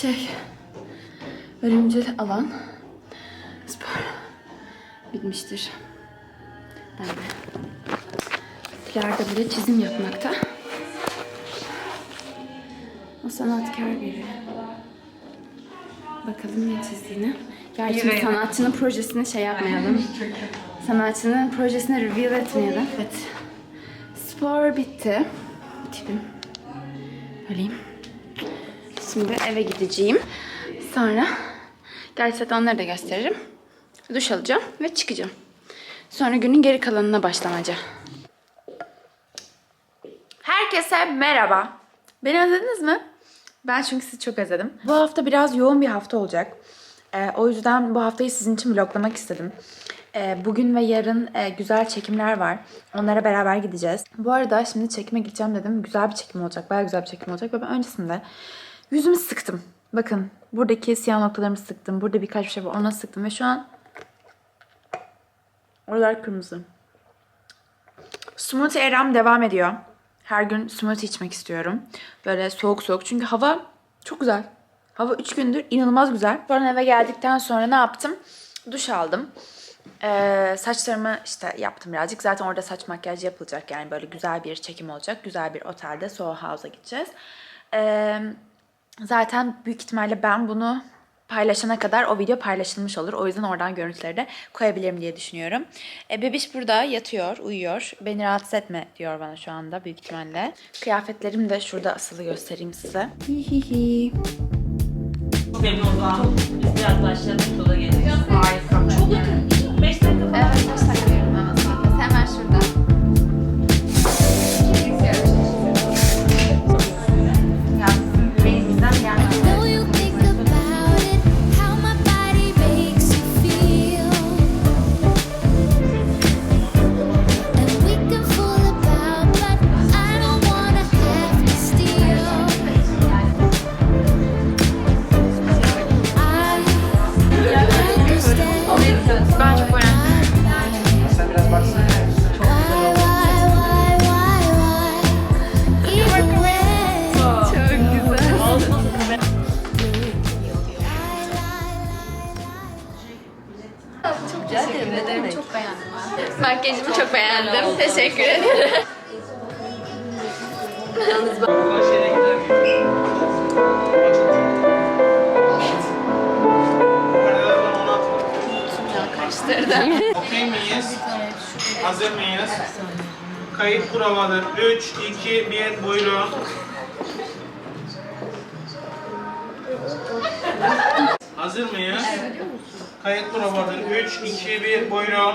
Şey, ölümcül alan spor bitmiştir. Ben de. Da burada çizim yapmakta. O sanatkar biri. Bakalım ne çizdiğini. Gerçi sanatçının projesini şey yapmayalım. Sanatçının projesini reveal etmeyelim. Evet. Spor bitti. Tipim. Öyleyim. Şimdi eve gideceğim. Sonra gerçi zaten onları da gösteririm. Duş alacağım ve çıkacağım. Sonra günün geri kalanına başlamaca. Herkese merhaba. Beni özlediniz mi? Ben çünkü sizi çok özledim. Bu hafta biraz yoğun bir hafta olacak. Ee, o yüzden bu haftayı sizin için vloglamak istedim. Ee, bugün ve yarın e, güzel çekimler var. Onlara beraber gideceğiz. Bu arada şimdi çekime gideceğim dedim. Güzel bir çekim olacak. Bayağı güzel bir çekim olacak. Ve ben öncesinde yüzümü sıktım. Bakın buradaki siyah noktalarımı sıktım. Burada birkaç bir şey var. Ona sıktım. Ve şu an oralar kırmızı. Smoothie eram devam ediyor. Her gün smoothie içmek istiyorum. Böyle soğuk soğuk. Çünkü hava çok güzel. Hava 3 gündür inanılmaz güzel. Sonra eve geldikten sonra ne yaptım? Duş aldım. Ee, saçlarımı işte yaptım birazcık. Zaten orada saç makyajı yapılacak. Yani böyle güzel bir çekim olacak. Güzel bir otelde Soho House'a gideceğiz. Ee, zaten büyük ihtimalle ben bunu paylaşana kadar o video paylaşılmış olur. O yüzden oradan görüntüleri de koyabilirim diye düşünüyorum. E, bebiş burada yatıyor, uyuyor. Beni rahatsız etme diyor bana şu anda büyük ihtimalle. Kıyafetlerim de şurada asılı göstereyim size. Hihihi. Benim o zaman biz biraz başladık sola geleceğiz. Harika. Çok yakın. 5 dakika falan. Evet, kaç dakika beğendim. Teşekkür ederim. Karıştırdım. Okey miyiz? Hazır mıyız? Kayıt kuramadır. 3, 2, 1, buyurun. Hazır mıyız? Kayıt kuramadır. 3, 2, 1, buyurun.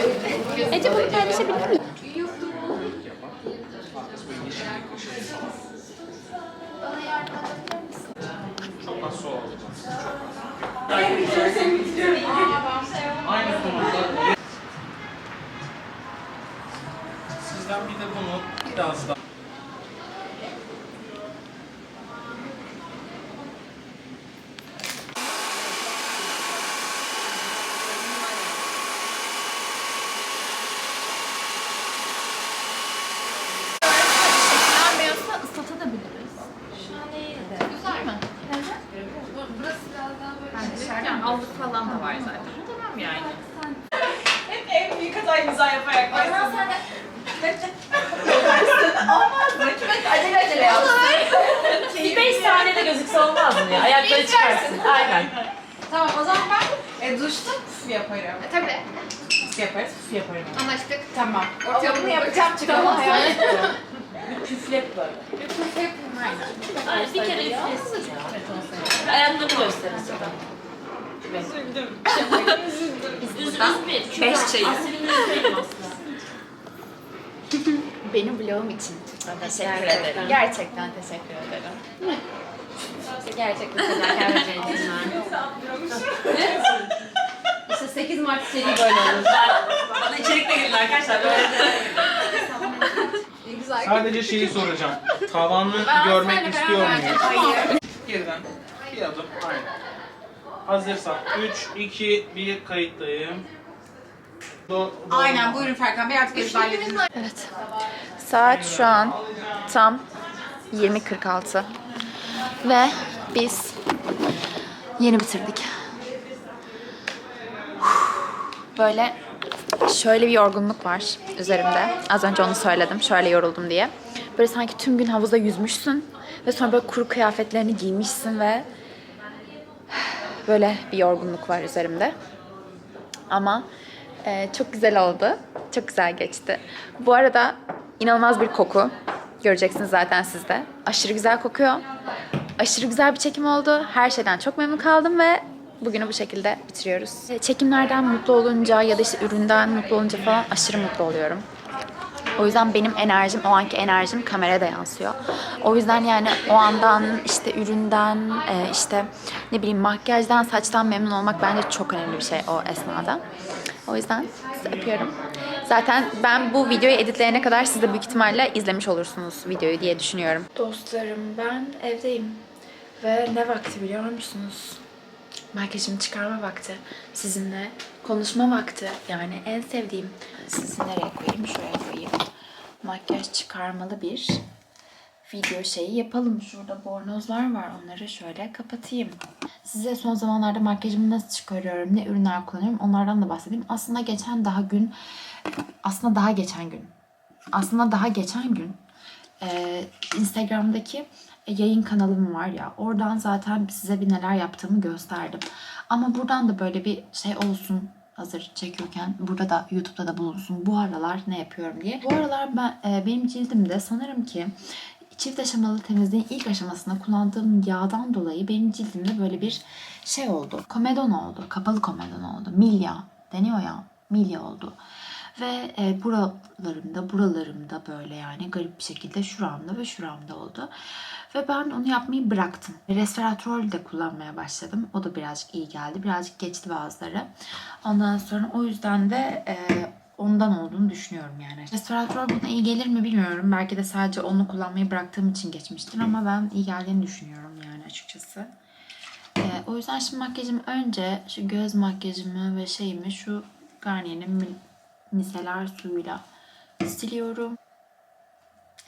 Ece bunu paylaşabilir miyim? Çok nasıl oldu? Aynı konuda. Sizden bir de bunu biraz daha. Şekillenmiyorsa ıslatabiliriz. Şu an iyi de. Güzel mi? Burası biraz daha böyle Yani allık falan da var zaten. Tamam yani. Hep en büyük hatayı mizah yaparak başladım. Olmaz. Acele acele yapsın. Bir beş saniyede gözükse olmaz mı ya? Ayakları çıkarsın. Aynen. Tamam o zaman ben e, duşta püf yaparım. E, tabii. Püf yaparız, püf yaparım. Anlaştık. Tamam. Ortaya Bunu bunu yapacağım çıkalım Tamam. hayal ettim. Bir kere üflesin. Üzüldüm. Üzüldüm. Üzüldüm. Beş çayı. Üzülmedim aslında. Benim vlogum için. Teşekkür Gerçekten. ederim. Gerçekten teşekkür ederim. Gerçekten fedakarca centilmen. İşte 8 Mart içeriği böyle olur. Bana içerik de gelin arkadaşlar. Böyle Sadece şeyi soracağım. Tavanı görmek istiyor muyum? Hayır. Geriden. Bir adım. Aynen. Hazırsan 3, 2, 1 kayıttayım. Do, do- Aynen buyurun Ferkan Bey artık ezberlediniz. Evet. Saat şu an tam 20.46. Ve biz yeni bitirdik. Böyle şöyle bir yorgunluk var üzerimde. Az önce onu söyledim. Şöyle yoruldum diye. Böyle sanki tüm gün havuzda yüzmüşsün ve sonra böyle kuru kıyafetlerini giymişsin ve böyle bir yorgunluk var üzerimde. Ama e, çok güzel oldu. Çok güzel geçti. Bu arada inanılmaz bir koku. Göreceksiniz zaten siz de. Aşırı güzel kokuyor. Aşırı güzel bir çekim oldu. Her şeyden çok memnun kaldım ve bugünü bu şekilde bitiriyoruz. E, Çekimlerden mutlu olunca ya da işte üründen mutlu olunca falan aşırı mutlu oluyorum. O yüzden benim enerjim, o anki enerjim kameraya da yansıyor. O yüzden yani o andan, işte üründen, e, işte ne bileyim makyajdan, saçtan memnun olmak bence çok önemli bir şey o esnada. O yüzden sizi öpüyorum. Zaten ben bu videoyu editleyene kadar siz de büyük ihtimalle izlemiş olursunuz videoyu diye düşünüyorum. Dostlarım ben evdeyim. Ve ne vakti biliyor musunuz? Makyajımı çıkarma vakti. Sizinle konuşma vakti. Yani en sevdiğim. Sizi nereye koyayım? Şuraya koyayım. Makyaj çıkarmalı bir video şeyi yapalım. Şurada bornozlar var. Onları şöyle kapatayım. Size son zamanlarda makyajımı nasıl çıkarıyorum, ne ürünler kullanıyorum onlardan da bahsedeyim. Aslında geçen daha gün, aslında daha geçen gün, aslında daha geçen gün e, Instagram'daki yayın kanalım var ya oradan zaten size bir neler yaptığımı gösterdim. Ama buradan da böyle bir şey olsun hazır çekiyorken burada da YouTube'da da bulunsun. Bu aralar ne yapıyorum diye. Bu aralar ben e, benim cildimde sanırım ki çift aşamalı temizliğin ilk aşamasında kullandığım yağdan dolayı benim cildimde böyle bir şey oldu. Komedon oldu. Kapalı komedon oldu. Milya deniyor ya. Milya oldu. Ve e, buralarımda, buralarımda böyle yani garip bir şekilde şuramda ve şuramda oldu. Ve ben onu yapmayı bıraktım. Resveratrol de kullanmaya başladım. O da birazcık iyi geldi. Birazcık geçti bazıları. Ondan sonra o yüzden de e, ondan olduğunu düşünüyorum yani. Resveratrol buna iyi gelir mi bilmiyorum. Belki de sadece onu kullanmayı bıraktığım için geçmiştir ama ben iyi geldiğini düşünüyorum yani açıkçası. Ee, o yüzden şimdi makyajımı önce şu göz makyajımı ve şeyimi şu Garnier'in mi- miseler suyuyla siliyorum.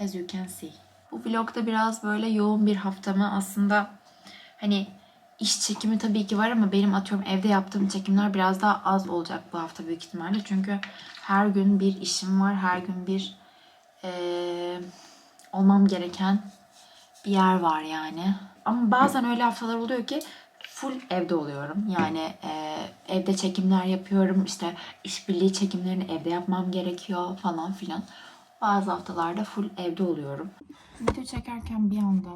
As you can see. Bu vlogda biraz böyle yoğun bir haftamı aslında hani iş çekimi tabii ki var ama benim atıyorum evde yaptığım çekimler biraz daha az olacak bu hafta büyük ihtimalle. Çünkü her gün bir işim var. Her gün bir eee, olmam gereken bir yer var yani. Ama bazen öyle haftalar oluyor ki full evde oluyorum. Yani e, evde çekimler yapıyorum. İşte işbirliği çekimlerini evde yapmam gerekiyor falan filan. Bazı haftalarda full evde oluyorum. Video çekerken bir anda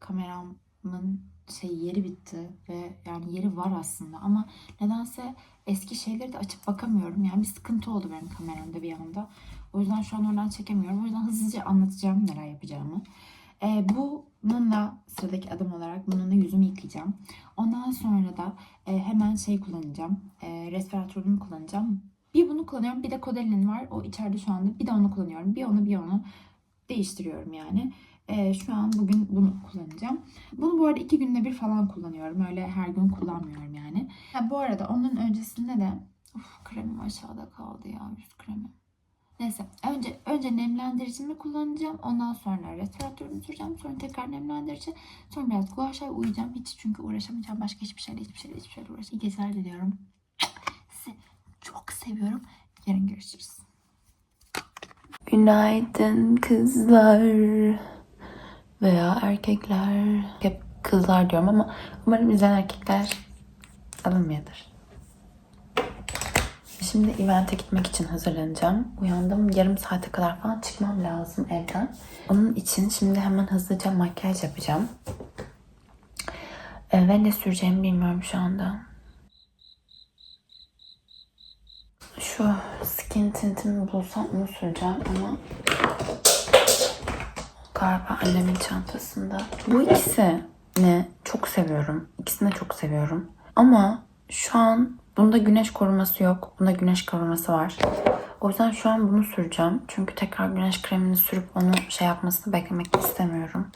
kameramın şey yeri bitti ve yani yeri var aslında ama nedense eski şeyleri de açıp bakamıyorum. Yani bir sıkıntı oldu benim kameramda bir anda. O yüzden şu an oradan çekemiyorum. O yüzden hızlıca anlatacağım neler yapacağımı. Ee, bununla sıradaki adım olarak bununla yüzümü yıkayacağım. Ondan sonra da e, hemen şey kullanacağım. E, resveratrolümü kullanacağım. Bir bunu kullanıyorum. Bir de Kodelin var. O içeride şu anda. Bir de onu kullanıyorum. Bir onu bir onu değiştiriyorum yani. E, şu an bugün bunu kullanacağım. Bunu bu arada iki günde bir falan kullanıyorum. Öyle her gün kullanmıyorum yani. Ha, bu arada onun öncesinde de Uf, kremim aşağıda kaldı ya yüz kremi. Neyse önce önce nemlendiricimi kullanacağım. Ondan sonra resveratrolümü süreceğim. Sonra tekrar nemlendirici. Sonra biraz gua sha uyuyacağım. Hiç çünkü uğraşamayacağım. Başka hiçbir şeyle hiçbir şeyle hiçbir şeyle uğraşamayacağım. İyi geceler diliyorum. Çok seviyorum. Yarın görüşürüz. Günaydın kızlar veya erkekler. Hep kızlar diyorum ama umarım izleyen erkekler alınmıyordur. Şimdi event'e gitmek için hazırlanacağım. Uyandım. Yarım saate kadar falan çıkmam lazım evden. Onun için şimdi hemen hızlıca makyaj yapacağım. Ee, ve ne süreceğimi bilmiyorum şu anda. Şu skin tintimi bulsam onu süreceğim ama galiba annemin çantasında. Bu ikisini çok seviyorum. İkisini de çok seviyorum. Ama şu an bunda güneş koruması yok. Bunda güneş koruması var. O yüzden şu an bunu süreceğim. Çünkü tekrar güneş kremini sürüp onu şey yapmasını beklemek istemiyorum.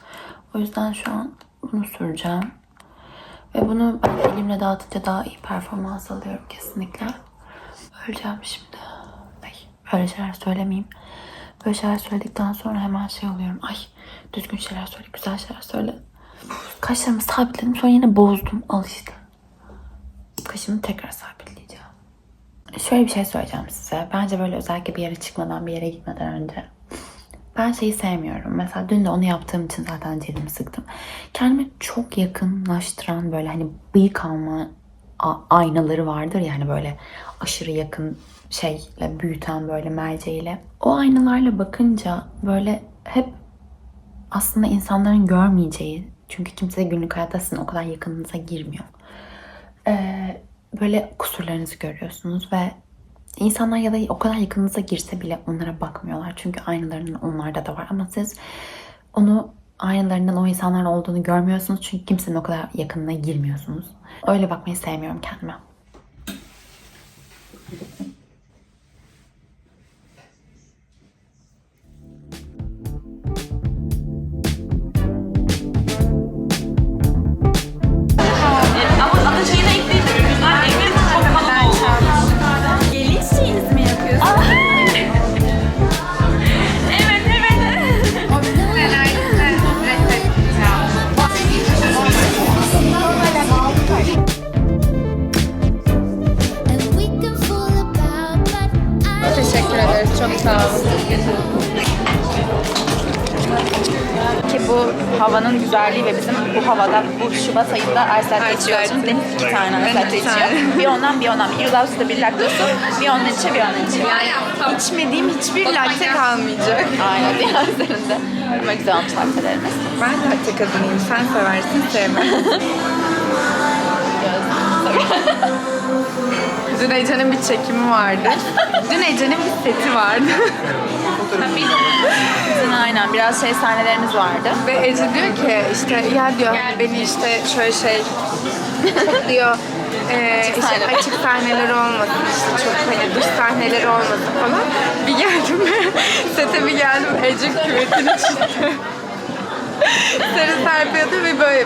O yüzden şu an bunu süreceğim. Ve bunu ben elimle dağıtınca daha iyi performans alıyorum kesinlikle. Öleceğim şimdi. Ay, öyle şeyler söylemeyeyim. Böyle şeyler söyledikten sonra hemen şey oluyorum. Ay düzgün şeyler söyle, güzel şeyler söyle. Kaşlarımı sabitledim sonra yine bozdum. Al işte. Kaşımı tekrar sabitleyeceğim. Şöyle bir şey söyleyeceğim size. Bence böyle özellikle bir yere çıkmadan, bir yere gitmeden önce. Ben şeyi sevmiyorum. Mesela dün de onu yaptığım için zaten cildimi sıktım. Kendime çok yakınlaştıran böyle hani bıyık alma aynaları vardır yani böyle aşırı yakın şeyle büyüten böyle merceğiyle. O aynalarla bakınca böyle hep aslında insanların görmeyeceği çünkü kimse günlük hayatta sizin o kadar yakınınıza girmiyor. Ee, böyle kusurlarınızı görüyorsunuz ve insanlar ya da o kadar yakınınıza girse bile onlara bakmıyorlar. Çünkü aynalarının onlarda da var ama siz onu aynalarından o insanların olduğunu görmüyorsunuz çünkü kimsenin o kadar yakınına girmiyorsunuz. Öyle bakmayı sevmiyorum kendime. Bu havanın güzelliği ve bizim bu havada bu Şubat ayında Aysel'de içiyorsunuz. Deniz iki tane Aysel'de içiyor. Bir ondan bir ondan. Bir yulaflı bir laktosu. Bir onun içi bir onun içi. Yani İçmediğim hiçbir latte kalmayacak. Aynen bir üzerinde. Ama güzel olmuş laktelerimiz. Ben latte kadınıyım. Sen seversin sevmem. Dün Ece'nin bir çekimi vardı. Dün Ece'nin bir seti vardı. Bizim aynen biraz şey sahnelerimiz vardı. Ve Ece diyor ki işte ya diyor beni işte şöyle şey çok diyor e, işte sahneler. açık sahneler olmasın işte çok hani dış sahneler olmasın falan. Bir geldim sete bir geldim Ece küvetin içinde. Sarı serpiyordu ve böyle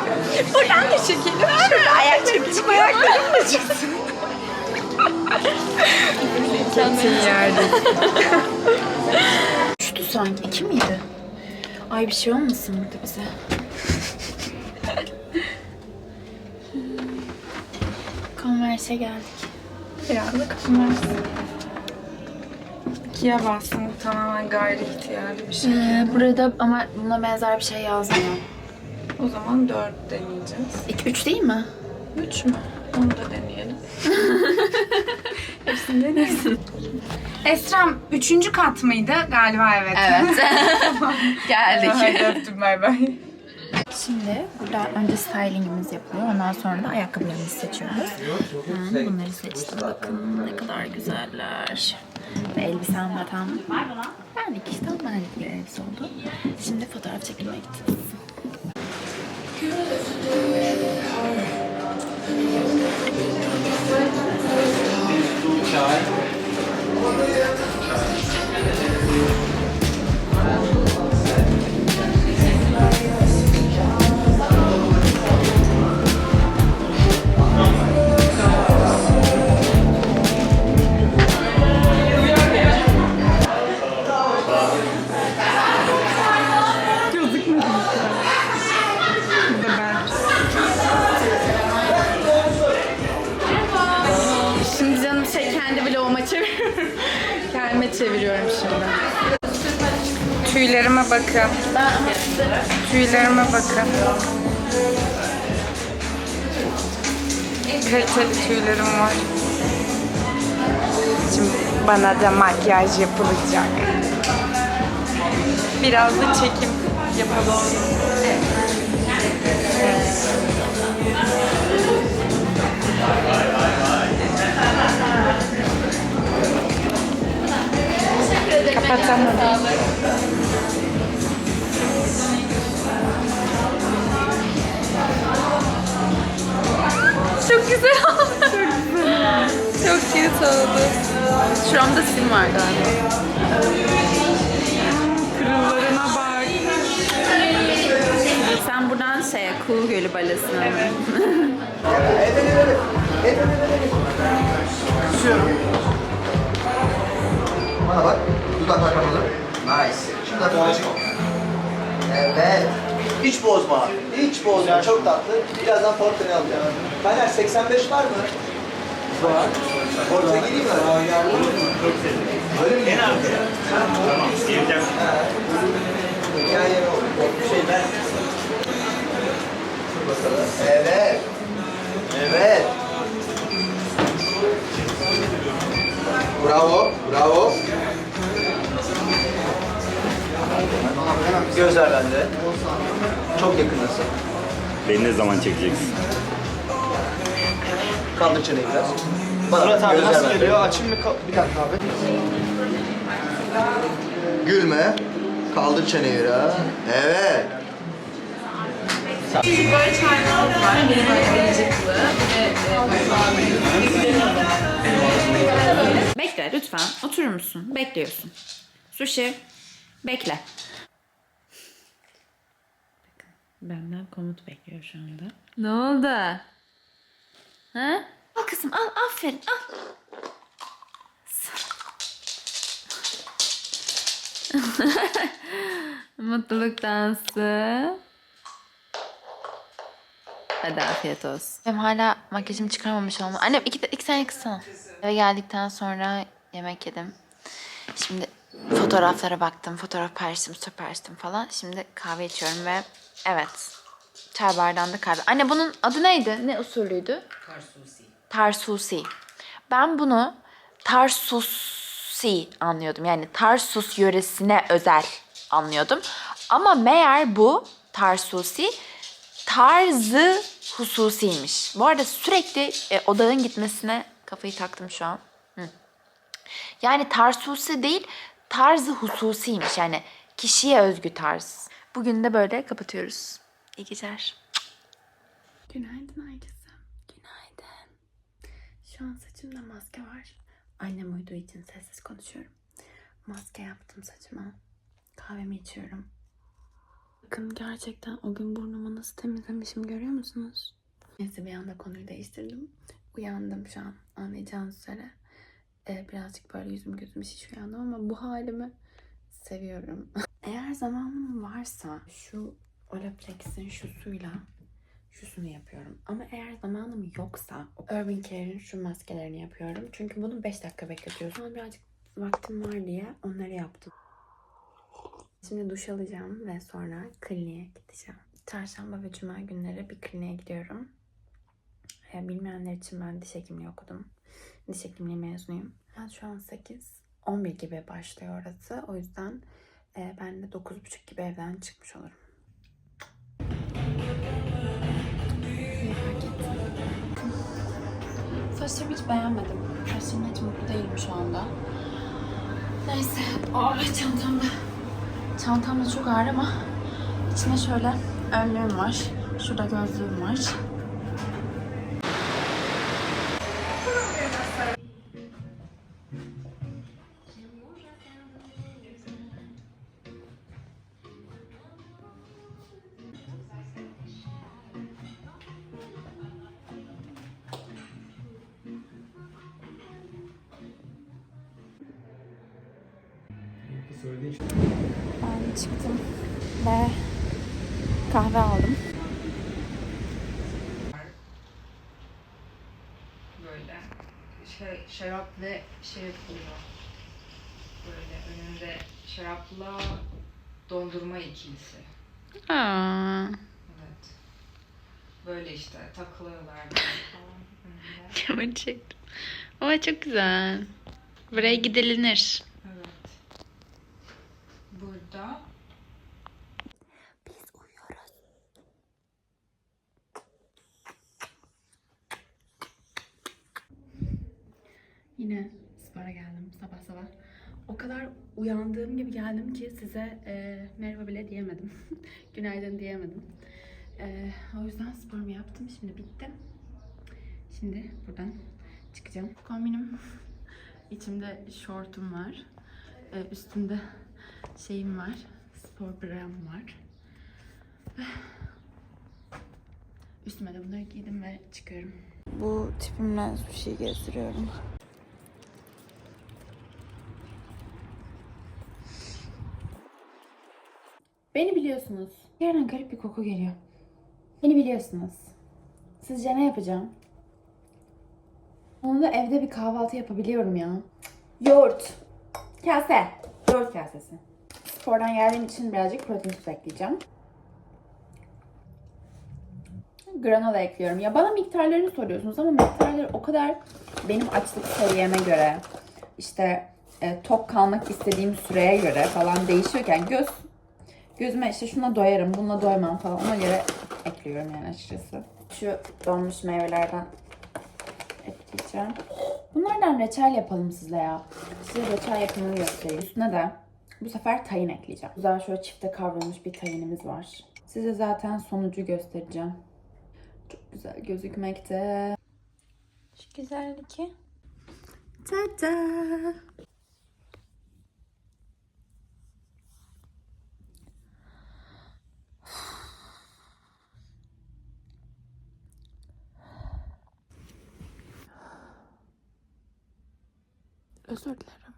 buradan da çekelim şurada ayak çekelim ayaklarım da çıksın. Kesin yerde. Üçtü sanki. İki miydi? Ay bir şey olmasın burada bize. Converse'e geldik. Biraz kafamız. İkiye bastım. Tamamen gayri ihtiyarlı bir şey. Ee, burada ama buna benzer bir şey yazmıyor. O zaman dört deneyeceğiz. İki, üç değil mi? Üç mü? Onu da deneyelim. Deneyelim. Esra'm üçüncü kat mıydı? Galiba evet. Evet. Geldik. Öptüm bay bay. Şimdi burada önce stylingimiz yapılıyor. Ondan sonra da ayakkabılarımızı seçiyoruz. Ben bunları seçtim. Bakın ne kadar güzeller. Ve elbisem zaten benlik işte benlik bir elbise oldu. Şimdi fotoğraf çekilmeye gideceğiz. Tüylerime bakın. Kaliteli tüylerim var. Şimdi bana da makyaj yapılacak. Biraz da çekim yapalım. Kapatamadım. Çok güzel. Çok cute oldu. Şuramda sim var galiba. Kırıllarına bak. Sen buradan şey, Kuğu Gölü Balesi'ne. Evet. Tutuyorum. Bana bak. Dudaklar kapalı. Nice. Şimdi dudaklar açık. Evet. Hiç bozma. Hiç bozma. Çok tatlı. Birazdan portre alacağım. Fener 85 var mı? Var. Portre gireyim mi? Öyle mi? En abi. Gireceğim. Gel yere ol. Bir şey ben. Evet. Evet. Bravo, bravo. Gözler bende. Çok yakındasın. Beni ne zaman çekeceksin? Kaldır çeneyi biraz. Bana Murat abi nasıl geliyor? Açayım mı? Bir dakika abi. Gülme. Kaldır çeneyi biraz. Evet. Bekle lütfen. Oturur musun? Bekliyorsun. Sushi. Bekle. Benden komut bekliyor şu anda. Ne oldu? Ha? Al kızım al aferin al. Mutluluk dansı. Hadi afiyet olsun. Benim hala makyajımı çıkarmamış olmam. Annem iki, iki saniye kıssana. Eve geldikten sonra yemek yedim. Şimdi fotoğraflara baktım. Fotoğraf paylaştım, paylaştım falan. Şimdi kahve içiyorum ve evet. Çay bardağında kahve. Anne bunun adı neydi? Ne usulüydü? Tarsusi. Tarsusi. Ben bunu Tarsusi anlıyordum. Yani Tarsus yöresine özel anlıyordum. Ama meğer bu Tarsusi tarzı hususiymiş. Bu arada sürekli e, odağın gitmesine kafayı taktım şu an. Hı. Yani tarsusi değil, tarzı hususiymiş. Yani kişiye özgü tarz. Bugün de böyle kapatıyoruz. İyi geceler. Günaydın herkese. Günaydın. Şu an saçımda maske var. Annem uyuduğu için sessiz konuşuyorum. Maske yaptım saçıma. Kahvemi içiyorum. Bakın gerçekten o gün burnumu nasıl temizlemişim görüyor musunuz? Neyse bir anda konuyu değiştirdim. Uyandım şu an anlayacağınız üzere. Ee, birazcık böyle yüzüm gözüm şiş ama bu halimi seviyorum. Eğer zamanım varsa şu Olaplex'in şu suyla şusunu yapıyorum. Ama eğer zamanım yoksa Urban Care'in şu maskelerini yapıyorum. Çünkü bunu 5 dakika bekletiyorsun. Ama birazcık vaktim var diye onları yaptım. Şimdi duş alacağım ve sonra kliniğe gideceğim. Çarşamba ve cuma günleri bir kliniğe gidiyorum. E, bilmeyenler için ben diş hekimliği okudum. Diş hekimliği mezunuyum. Ben şu an 8, 11 gibi başlıyor orası. O yüzden e, ben de 9.30 gibi evden çıkmış olurum. Saçlarımı hiç beğenmedim. Saçlarımla hiç mutlu değilim şu anda. Neyse. Aa çantamda. Çantam da çok ağır ama içine şöyle önlüğüm var. Şurada gözlüğüm var. Şey yapılıyor. Böyle önünde şarapla dondurma ikilisi. Aa, Evet. Böyle işte takılıyorlar falan. çektim. Ama çok güzel. Buraya gidilinir. Evet. Burada Yine geldim sabah sabah. O kadar uyandığım gibi geldim ki size e, merhaba bile diyemedim. Günaydın diyemedim. E, o yüzden sporumu yaptım. Şimdi bitti. Şimdi buradan çıkacağım. Kombinim İçimde şortum var. Ee, üstümde şeyim var. Spor bram var. Üstüme de bunları giydim ve çıkıyorum. Bu tipimle bir şey gezdiriyorum. Beni biliyorsunuz. Yerden garip bir koku geliyor. Beni biliyorsunuz. Sizce ne yapacağım? Onu da evde bir kahvaltı yapabiliyorum ya. Yoğurt. Kase. Yoğurt kasesi. Spordan geldiğim için birazcık protein ekleyeceğim. Granola ekliyorum. Ya bana miktarlarını soruyorsunuz ama miktarları o kadar benim açlık seviyeme göre işte e, tok kalmak istediğim süreye göre falan değişiyorken göz Gözüme işte şuna doyarım, bununla doymam falan ona göre ekliyorum yani açıkçası. Şu donmuş meyvelerden ekleyeceğim. Bunlardan reçel yapalım sizle ya. Size reçel yapımını göstereyim. Üstüne de bu sefer tayin ekleyeceğim. Güzel şöyle çifte kavrulmuş bir tayinimiz var. Size zaten sonucu göstereceğim. Çok güzel gözükmekte. Şu güzellik. Tada! Özür dilerim.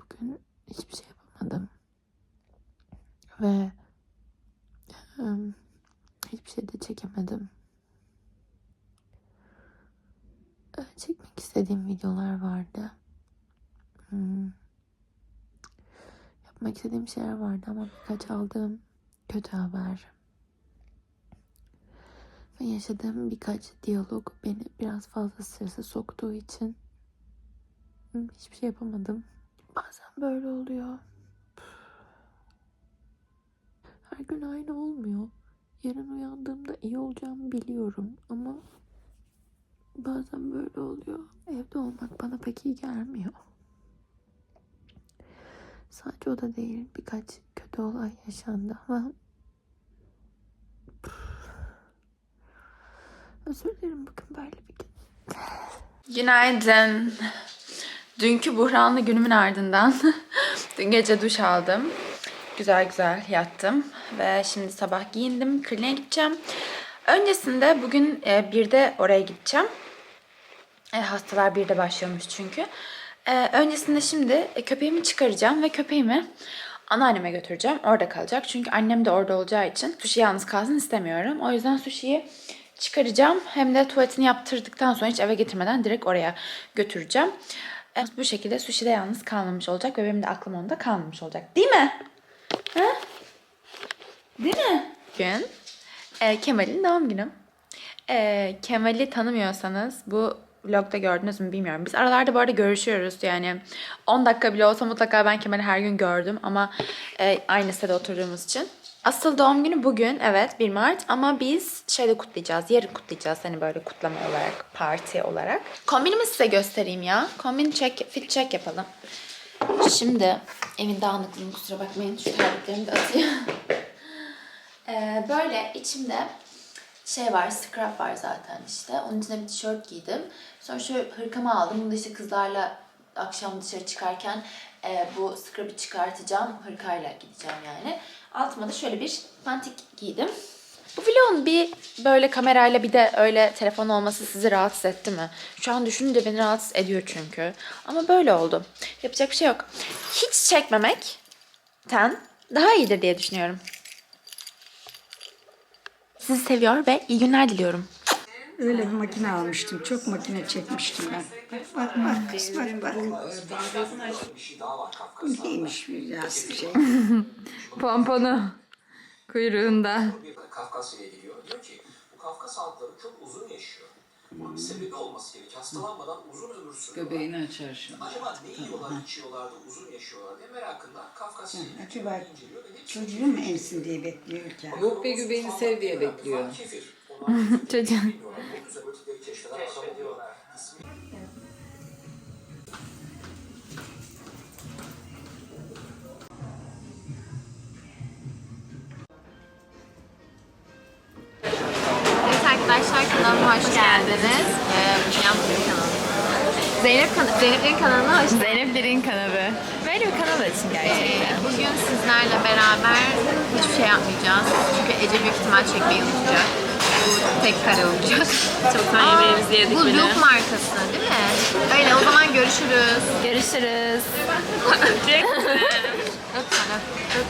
Bugün hiçbir şey yapamadım. Ve hiçbir şey de çekemedim. Ee, Çekmek istediğim videolar vardı. Hmm. Yapmak istediğim şeyler vardı ama birkaç aldığım kötü haber. Yaşadığım birkaç diyalog beni biraz fazla strese soktuğu için hiçbir şey yapamadım. Bazen böyle oluyor. Her gün aynı olmuyor. Yarın uyandığımda iyi olacağımı biliyorum ama bazen böyle oluyor. Evde olmak bana pek iyi gelmiyor. Sadece o da değil. Birkaç kötü olay yaşandı ama özür dilerim bugün böyle bir gün. Günaydın. Dünkü buhranlı günümün ardından dün gece duş aldım. Güzel güzel yattım ve şimdi sabah giyindim. Kliniğe gideceğim. Öncesinde bugün e, bir de oraya gideceğim. E, hastalar bir de başlıyormuş çünkü. E, öncesinde şimdi e, köpeğimi çıkaracağım ve köpeğimi anneanneme götüreceğim. Orada kalacak. Çünkü annem de orada olacağı için sushi yalnız kalsın istemiyorum. O yüzden sushi'yi çıkaracağım. Hem de tuvaletini yaptırdıktan sonra hiç eve getirmeden direkt oraya götüreceğim. E, bu şekilde sushi de yalnız kalmamış olacak ve benim de aklım onda kalmamış olacak. Değil mi? Ha? Değil mi? Gün e, Kemal'in doğum günü. E, Kemal'i tanımıyorsanız bu vlogda gördünüz mü bilmiyorum. Biz aralarda bu arada görüşüyoruz yani 10 dakika bile olsa mutlaka ben Kemal'i her gün gördüm ama e, aynı sitede oturduğumuz için. Asıl doğum günü bugün evet 1 Mart ama biz şeyde kutlayacağız. Yarın kutlayacağız hani böyle kutlama olarak, parti olarak. Kombinimi size göstereyim ya. Kombin check, fit check yapalım. Şimdi evin dağınıklığını kusura bakmayın. Şu terliklerimi de atayım. Ee, böyle içimde şey var, scrap var zaten işte. Onun içine bir tişört giydim. Sonra şu hırkamı aldım. Bunu işte kızlarla akşam dışarı çıkarken e, bu scrub'ı çıkartacağım. Hırkayla gideceğim yani. Altıma da şöyle bir pantik giydim. Bu vlogun bir böyle kamerayla bir de öyle telefon olması sizi rahatsız etti mi? Şu an düşününce beni rahatsız ediyor çünkü. Ama böyle oldu. Yapacak bir şey yok. Hiç çekmemekten daha iyidir diye düşünüyorum. Sizi seviyor ve iyi günler diliyorum. Öyle bir makine almıştım. Çok makine çekmiştim ben. Bak bak kız bak bak. Neymiş biraz şey. Pomponu kuyruğunda. Kafkasya ile ilgili diyor ki bu Kafkas halkları çok uzun yaşıyor. Bunun bir sebebi olması gerekiyor. Hastalanmadan uzun ömür sürüyorlar. Göbeğini açar şimdi. Acaba ne yiyorlar, içiyorlar da uzun yaşıyorlar diye merakından Kafkasya ile ilgili Acaba inceliyor ve çocuğu mu emsin diye bekliyorken. Yok be göbeğini sev diye bekliyor. Kefir. Evet arkadaşlar kanalıma hoş geldiniz. Ee. Zeynep kan Zeynep'lerin kanalına hoş geldiniz. Zeynep Derin kanalı. Böyle bir kanal için gerçekten. Ee, bugün sizlerle beraber hiçbir şey yapmayacağız. Çünkü Ece büyük ihtimal çekmeyi unutacak. Bu tek kare olacak. Çoktan yemeğimizi yedik Bu bile. Loop markası değil mi? Öyle o zaman görüşürüz. Görüşürüz. Öp sana. Öp.